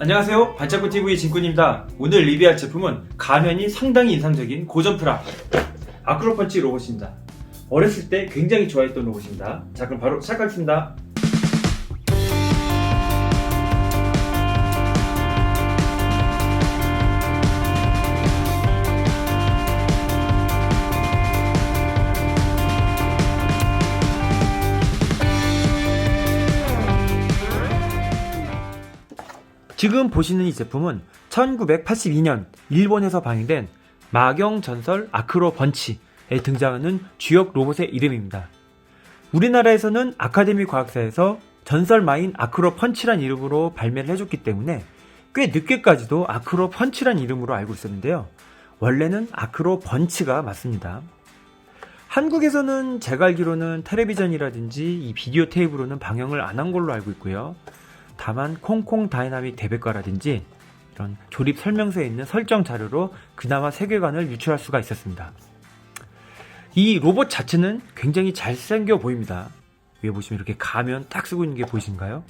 안녕하세요. 반짝구TV 진꾼입니다. 오늘 리뷰할 제품은 가면이 상당히 인상적인 고전프라 아크로펀치 로봇입니다. 어렸을 때 굉장히 좋아했던 로봇입니다. 자, 그럼 바로 시작하겠습니다. 지금 보시는 이 제품은 1982년 일본에서 방영된 마경 전설 아크로 번치에 등장하는 주역 로봇의 이름입니다. 우리나라에서는 아카데미 과학사에서 전설 마인 아크로 펀치란 이름으로 발매를 해줬기 때문에 꽤 늦게까지도 아크로 펀치란 이름으로 알고 있었는데요. 원래는 아크로 번치가 맞습니다. 한국에서는 제가 알기로는 텔레비전이라든지 이 비디오 테이프로는 방영을 안 한 걸로 알고 있고요. 다만 콩콩 다이나믹 대백과라든지 이런 조립 설명서에 있는 설정 자료로 그나마 세계관을 유출할 수가 있었습니다. 이 로봇 자체는 굉장히 잘생겨 보입니다. 위에 보시면 이렇게 가면 딱 쓰고 있는 게 보이신가요?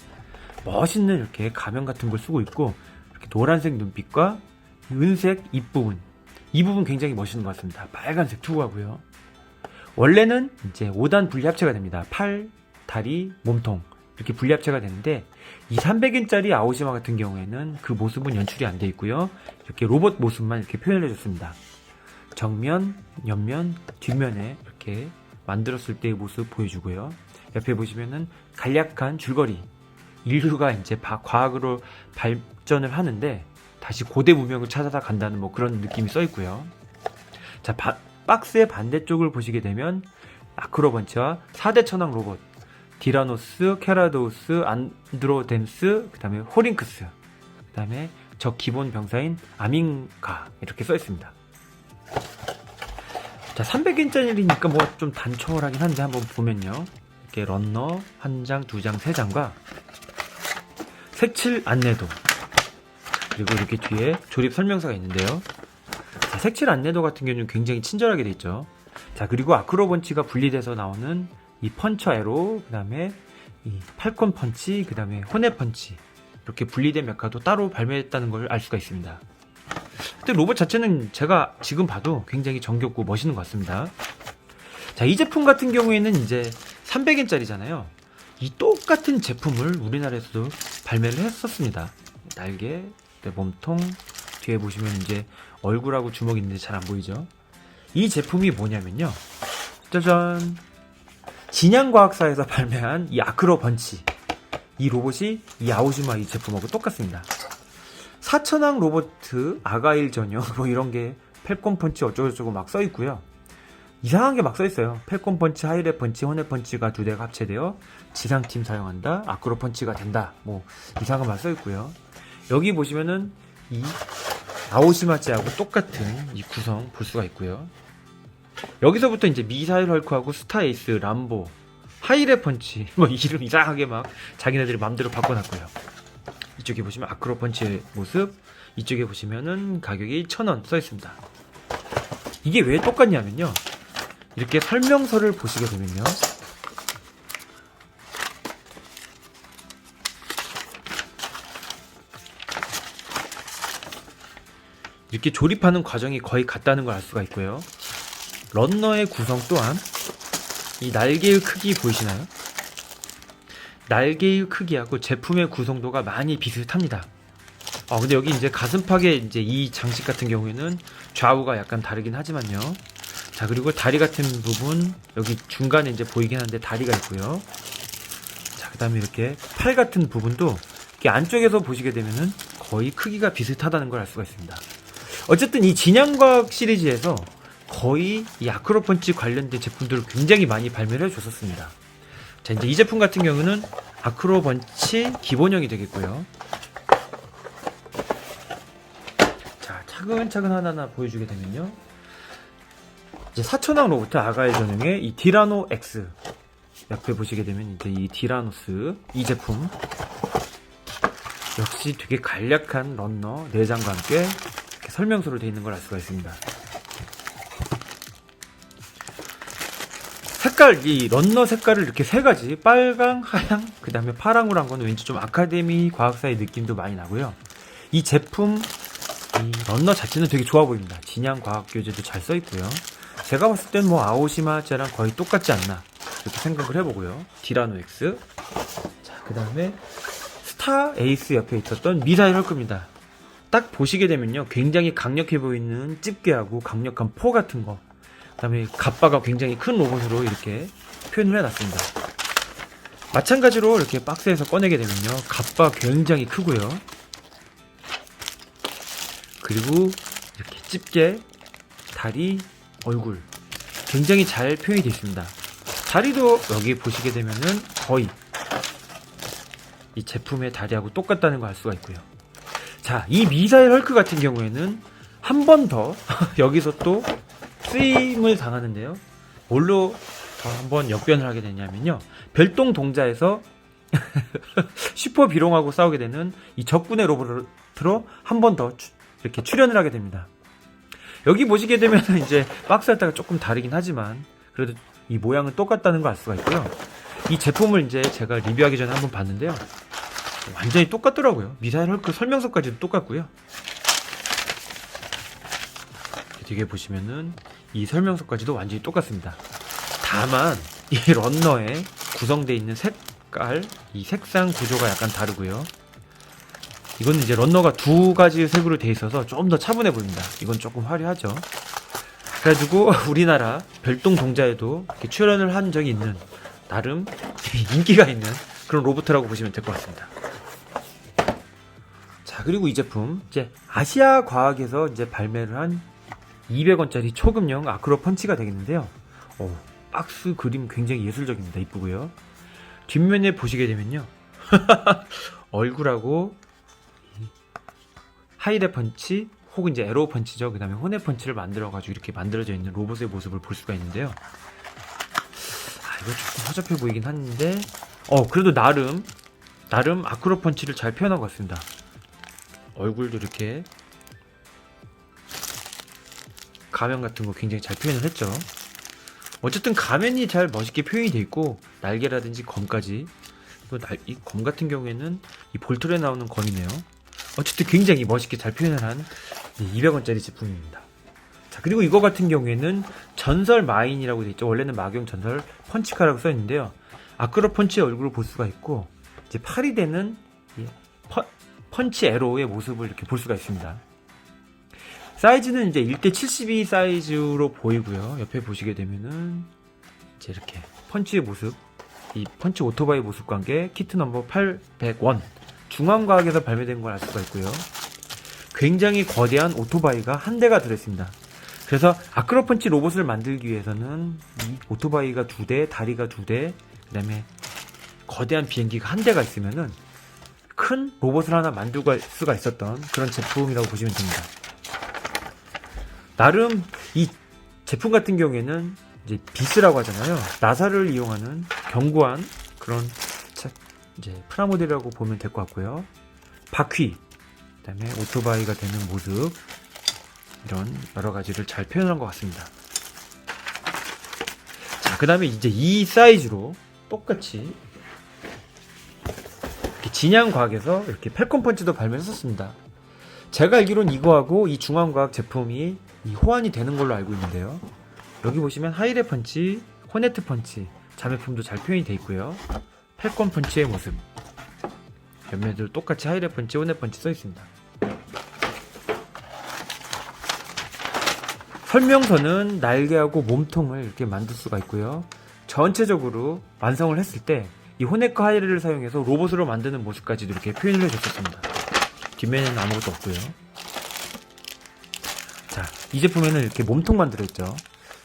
멋있는 이렇게 가면 같은 걸 쓰고 있고 이렇게 노란색 눈빛과 은색 입부분 이 부분 굉장히 멋있는 것 같습니다. 빨간색 투구하고요. 원래는 이제 5단 분리합체가 됩니다. 팔, 다리, 몸통 이렇게 분리합체가 되는데 이 300인짜리 아오시마 같은 경우에는 그 모습은 연출이 안 돼 있고요. 이렇게 로봇 모습만 이렇게 표현해 줬습니다. 정면, 옆면, 뒷면에 이렇게 만들었을 때의 모습 보여주고요. 옆에 보시면은 간략한 줄거리. 인류가 이제 바- 과학으로 발전을 하는데 다시 고대 문명을 찾아다 간다는 뭐 그런 느낌이 써 있고요. 자, 바- 박스의 반대쪽을 보시게 되면 아크로번치와 4대 천왕 로봇 디라노스, 캐라도스, 안드로덴스, 그 다음에 호링크스, 그 다음에 적 기본 병사인 아밍가 이렇게 써 있습니다. 자, 300인짜리니까 뭐 좀 단촐하긴 한데 한번 보면요. 이렇게 런너 한 장, 두 장, 세 장과 색칠 안내도 그리고 이렇게 뒤에 조립 설명서가 있는데요. 자, 색칠 안내도 같은 경우는 굉장히 친절하게 돼 있죠. 자, 그리고 아크로번치가 분리돼서 나오는 이 펀처 에로, 그 다음에 이 팔콘 펀치, 그 다음에 호네 펀치. 이렇게 분리된 메카도 따로 발매했다는 걸 알 수가 있습니다. 근데 로봇 자체는 제가 지금 봐도 굉장히 정겹고 멋있는 것 같습니다. 자, 이 제품 같은 경우에는 이제 300엔짜리잖아요. 이 똑같은 제품을 우리나라에서도 발매를 했었습니다. 날개, 네, 몸통, 뒤에 보시면 이제 얼굴하고 주먹이 있는데 잘 안 보이죠? 이 제품이 뭐냐면요. 짜잔. 진양과학사에서 발매한 이 아크로 번치. 이 로봇이 이 아오시마 이 제품하고 똑같습니다. 사천왕 로보트 아가일 전용 뭐 이런 게 펠콘 펀치 어쩌고저쩌고 막 써 있고요. 이상한 게 막 써 있어요. 펠콘 펀치, 하이레 펀치, 호네 펀치가 두 대가 합체되어 지상팀 사용한다. 아크로 펀치가 된다. 뭐 이상한 거 막 써 있고요. 여기 보시면은 이 아오시마치하고 똑같은 이 구성 볼 수가 있고요. 여기서부터 이제 미사일 헐크하고 스타 에이스, 람보, 하이레 펀치 뭐 이름 이상하게 막 자기네들이 마음대로 바꿔놨고요. 이쪽에 보시면 아크로 펀치의 모습, 이쪽에 보시면은 가격이 1,000원 써 있습니다. 이게 왜 똑같냐면요. 이렇게 설명서를 보시게 되면요. 이렇게 조립하는 과정이 거의 같다는 걸 알 수가 있고요. 런너의 구성 또한 이 날개의 크기 보이시나요? 날개의 크기하고 제품의 구성도가 많이 비슷합니다. 어, 근데 여기 이제 가슴팍에 이제 이 장식 같은 경우에는 좌우가 약간 다르긴 하지만요. 자, 그리고 다리 같은 부분, 여기 중간에 이제 보이긴 한데 다리가 있고요. 자, 그 다음에 이렇게 팔 같은 부분도 이렇게 안쪽에서 보시게 되면은 거의 크기가 비슷하다는 걸 알 수가 있습니다. 어쨌든 이 진양과학 시리즈에서 거의 이 아크로펀치 관련된 제품들을 굉장히 많이 발매를 해줬었습니다. 자, 이제 이 제품 같은 경우는 아크로펀치 기본형이 되겠고요. 자, 차근차근 하나하나 보여주게 되면요. 이제 사천왕 로봇 아가의 전용의 이 디라노 X. 옆에 보시게 되면 이제 이 디라노스 이 제품. 역시 되게 간략한 런너 내장과 함께 설명서로 되어 있는 걸 알 수가 있습니다. 색깔 이 런너 색깔을 이렇게 세 가지 빨강, 하양, 그 다음에 파랑으로 한 거는 왠지 좀 아카데미 과학사의 느낌도 많이 나고요. 이 제품 이 런너 자체는 되게 좋아 보입니다. 진양 과학 교재도 잘 써 있고요. 제가 봤을 땐 뭐 아오시마자랑 거의 똑같지 않나 이렇게 생각을 해보고요. 디라노 X. 자, 그 다음에 스타 에이스 옆에 있었던 미사일 헐크입니다. 딱 보시게 되면요, 굉장히 강력해 보이는 집게하고 강력한 포 같은 거. 그다음에 갑바가 굉장히 큰 로봇으로 이렇게 표현을 해놨습니다. 마찬가지로 이렇게 박스에서 꺼내게 되면요, 갑바 굉장히 크고요. 그리고 이렇게 집게, 다리, 얼굴 굉장히 잘 표현이 되어 있습니다. 다리도 여기 보시게 되면은 거의 이 제품의 다리하고 똑같다는 걸 알 수가 있고요. 자, 이 미사일 헐크 같은 경우에는 한 번 더 여기서 또 쓰임을 당하는데요. 뭘로 더 한번 역변을 하게 되냐면요. 별동 동자에서 슈퍼 비룡하고 싸우게 되는 이 적군의 로봇으로 한 번 더 이렇게 출연을 하게 됩니다. 여기 보시게 되면 이제 박스였다가 조금 다르긴 하지만 그래도 이 모양은 똑같다는 걸알 수가 있고요. 이 제품을 이제 제가 리뷰하기 전에 한번 봤는데요. 완전히 똑같더라고요. 미사일 헐크 설명서까지도 똑같고요. 뒤에 보시면은 이 설명서까지도 완전히 똑같습니다. 다만 이 런너에 구성되어 있는 색깔, 이 색상 구조가 약간 다르고요. 이건 이제 런너가 두 가지 색으로 되어 있어서 좀 더 차분해 보입니다. 이건 조금 화려하죠. 그래가지고 우리나라 별동 동자에도 이렇게 출연을 한 적이 있는 나름 인기가 있는 그런 로봇이라고 보시면 될 것 같습니다. 자 그리고 이 제품 이제 아시아 과학에서 이제 발매를 한 200원짜리 초급형 아크로 펀치가 되겠는데요. 오, 박스 그림 굉장히 예술적입니다. 이쁘고요. 뒷면에 보시게 되면요. 얼굴하고 이 하이레 펀치 혹은 이제 에로 펀치죠. 그 다음에 호네 펀치를 만들어가지고 이렇게 만들어져 있는 로봇의 모습을 볼 수가 있는데요. 아, 이거 조금 허접해 보이긴 하는데, 어, 그래도 나름, 나름 아크로 펀치를 잘 표현하고 왔습니다. 얼굴도 이렇게 가면 같은 거 굉장히 잘 표현을 했죠. 어쨌든 가면이 잘 멋있게 표현이 돼 있고 날개라든지 검까지 이 검 같은 경우에는 이 볼트에 나오는 검이네요. 어쨌든 굉장히 멋있게 잘 표현을 한 200원짜리 제품입니다. 자 그리고 이거 같은 경우에는 전설 마인이라고 돼 있죠. 원래는 마경 전설 펀치카라고 써 있는데요. 아크로 펀치의 얼굴을 볼 수가 있고 이제 팔이 되는 펀치 에로의 모습을 이렇게 볼 수가 있습니다. 사이즈는 이제 1대 72 사이즈로 보이고요. 옆에 보시게 되면은 이제 이렇게 펀치의 모습, 이 펀치 오토바이 모습 관계 키트 넘버 801 중앙과학에서 발매된 걸 알 수가 있고요. 굉장히 거대한 오토바이가 한 대가 들어있습니다. 그래서 아크로 펀치 로봇을 만들기 위해서는 이 오토바이가 두 대, 다리가 두 대, 그다음에 거대한 비행기가 한 대가 있으면은 큰 로봇을 하나 만들 수가 있었던 그런 제품이라고 보시면 됩니다. 나름 이 제품 같은 경우에는 이제 비스라고 하잖아요. 나사를 이용하는 견고한 그런 차- 이제 프라모델이라고 보면 될 것 같고요. 바퀴, 그다음에 오토바이가 되는 모습 이런 여러 가지를 잘 표현한 것 같습니다. 자, 그다음에 이제 이 사이즈로 똑같이 이렇게 진양 과학에서 이렇게 펠콘 펀치도 발매했었습니다. 제가 알기로는 이거하고 이 중앙 과학 제품이 이 호환이 되는 걸로 알고 있는데요. 여기 보시면 하이레 펀치, 호네트 펀치, 자매품도 잘 표현이 되어 있고요. 펠콘 펀치의 모습. 옆면들 똑같이 하이레 펀치, 호네 펀치 써 있습니다. 설명서는 날개하고 몸통을 이렇게 만들 수가 있고요. 전체적으로 완성을 했을 때 이 호네커 하이레를 사용해서 로봇으로 만드는 모습까지도 이렇게 표현을 해줬었습니다. 뒷면에는 아무것도 없고요. 자, 이 제품에는 이렇게 몸통만 들어있죠.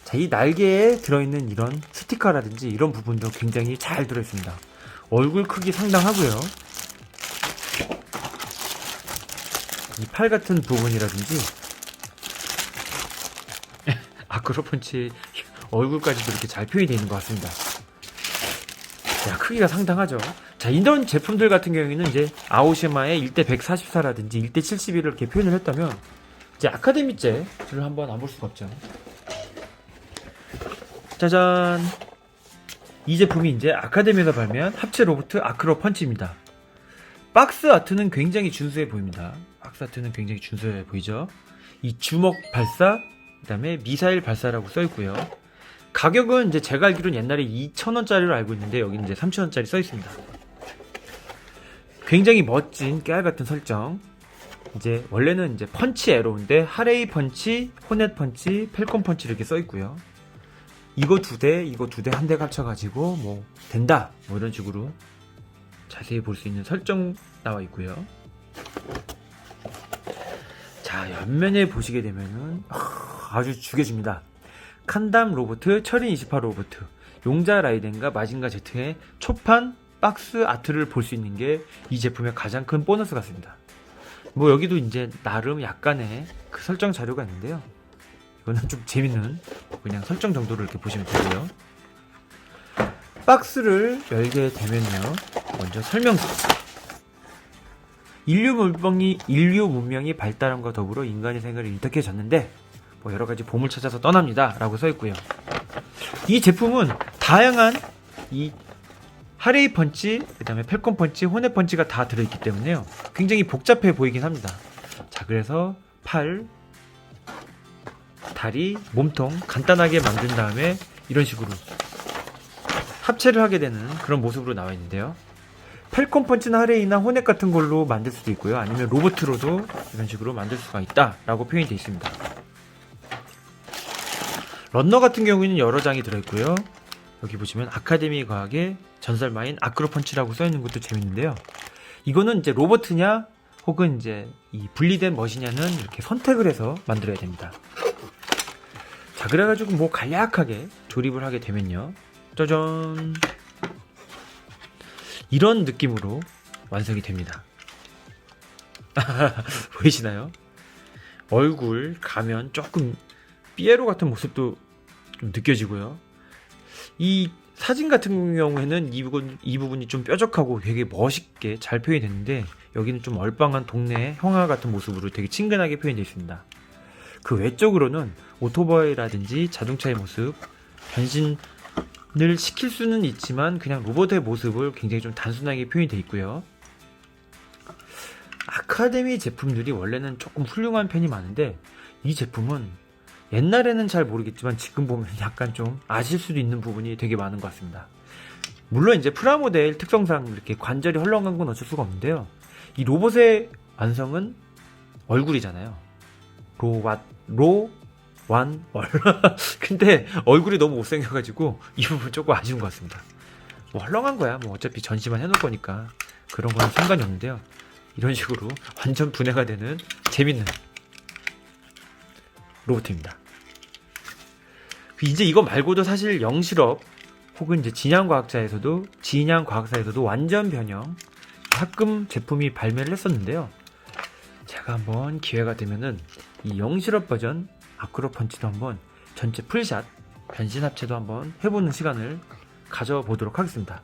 자, 이 날개에 들어있는 이런 스티커라든지 이런 부분도 굉장히 잘 들어있습니다. 얼굴 크기 상당하고요. 이 팔 같은 부분이라든지 아크로펀치 얼굴까지도 이렇게 잘 표현이 되어 있는 것 같습니다. 야, 크기가 상당하죠. 자, 이런 제품들 같은 경우에는 이제 아오시마의 1대 144라든지 1대 71을 이렇게 표현을 했다면 이제 아카데미째를 한번 안 볼 수가 없죠. 짜잔. 이 제품이 이제 아카데미에서 발매한 합체 로봇 아크로 펀치입니다. 박스 아트는 굉장히 준수해 보입니다. 박스 아트는 굉장히 준수해 보이죠? 이 주먹 발사, 그 다음에 미사일 발사라고 써 있고요. 가격은 이제 제가 알기로는 옛날에 2,000원짜리로 알고 있는데 여기는 이제 3,000원짜리 써 있습니다. 굉장히 멋진 깨알 같은 설정. 이제 원래는 이제 펀치 에로인데 하레이 펀치, 호넷 펀치, 펠콘 펀치 이렇게 써 있고요. 이거 두 대, 이거 두 대 한대 합쳐가지고 뭐 된다 뭐 이런 식으로 자세히 볼 수 있는 설정 나와 있고요. 자 옆면에 보시게 되면은 아, 아주 죽여줍니다. 칸담 로보트, 철인 28 로보트, 용자 라이덴과 마징가 제트의 초판 박스 아트를 볼 수 있는 게 이 제품의 가장 큰 보너스 같습니다. 뭐 여기도 이제 나름 약간의 그 설정 자료가 있는데요. 이거는 좀 재밌는 그냥 설정 정도로 이렇게 보시면 되고요. 박스를 열게 되면요. 먼저 설명서. 인류 문명이 인류 문명이 발달함과 더불어 인간의 생활이 윤택해졌는데 뭐 여러 가지 보물 찾아서 떠납니다라고 써 있고요. 이 제품은 다양한 이 하레이 펀치, 그 다음에 펠콘 펀치, 호넷 펀치가 다 들어있기 때문에요. 굉장히 복잡해 보이긴 합니다. 자, 그래서 팔, 다리, 몸통 간단하게 만든 다음에 이런 식으로 합체를 하게 되는 그런 모습으로 나와 있는데요. 펠콘 펀치나 하레이나 호넷 같은 걸로 만들 수도 있고요. 아니면 로봇으로도 이런 식으로 만들 수가 있다라고 표현이 되어 있습니다. 런너 같은 경우에는 여러 장이 들어있고요. 여기 보시면 아카데미 과학의 전설마인 아크로펀치라고 써 있는 것도 재밌는데요. 이거는 이제 로버트냐 혹은 이제 이 분리된 멋이냐는 이렇게 선택을 해서 만들어야 됩니다. 자, 그래가지고 뭐 간략하게 조립을 하게 되면요. 짜잔. 이런 느낌으로 완성이 됩니다. 보이시나요? 얼굴, 가면 조금 삐에로 같은 모습도 좀 느껴지고요. 이 사진 같은 경우에는 이 부분 이 부분이 좀 뾰족하고 되게 멋있게 잘 표현이 됐는데 여기는 좀 얼빵한 동네 형아 같은 모습으로 되게 친근하게 표현되어 있습니다. 그 외적으로는 오토바이라든지 자동차의 모습 변신을 시킬 수는 있지만 그냥 로봇의 모습을 굉장히 좀 단순하게 표현이 되어 있고요. 아카데미 제품들이 원래는 조금 훌륭한 편이 많은데 이 제품은 옛날에는 잘 모르겠지만 지금 보면 약간 좀 아실 수도 있는 부분이 되게 많은 것 같습니다. 물론 이제 프라모델 특성상 이렇게 관절이 헐렁한 건 어쩔 수가 없는데요. 이 로봇의 완성은 얼굴이잖아요. 로왓 로 완 얼. 근데 얼굴이 너무 못생겨가지고 이 부분 조금 아쉬운 것 같습니다. 뭐 헐렁한 거야. 뭐 어차피 전시만 해놓을 거니까 그런 거는 상관이 없는데요. 이런 식으로 완전 분해가 되는 재밌는 로봇입니다. 이제 이거 말고도 사실 영실업 혹은 이제 진양과학자에서도 진양과학사에서도 완전 변형 합금 제품이 발매를 했었는데요. 제가 한번 기회가 되면은 이 영실업 버전 아크로 펀치도 한번 전체 풀샷 변신 합체도 한번 해보는 시간을 가져보도록 하겠습니다.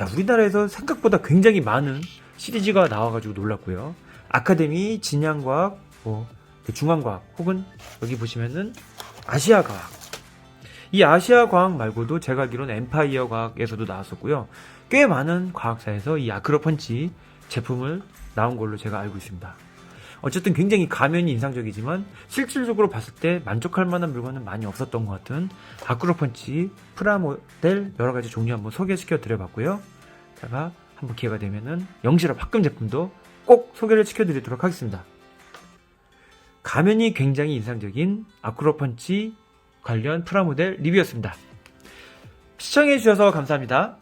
야, 우리나라에서 생각보다 굉장히 많은 시리즈가 나와가지고 놀랐고요. 아카데미, 진양과학, 뭐 중앙과학 혹은 여기 보시면은 아시아과학. 이 아시아과학 말고도 제가 알기로는 엠파이어 과학에서도 나왔었고요. 꽤 많은 과학사에서 이 아크로펀치 제품을 나온 걸로 제가 알고 있습니다. 어쨌든 굉장히 가면이 인상적이지만 실질적으로 봤을 때 만족할 만한 물건은 많이 없었던 것 같은 아크로펀치 프라모델 여러 가지 종류 한번 소개시켜 드려봤고요. 제가 한번 기회가 되면은 영실업 합금 제품도 꼭 소개를 시켜드리도록 하겠습니다 가면이 굉장히 인상적인 아크로펀치 관련 프라모델 리뷰였습니다. 시청해주셔서 감사합니다.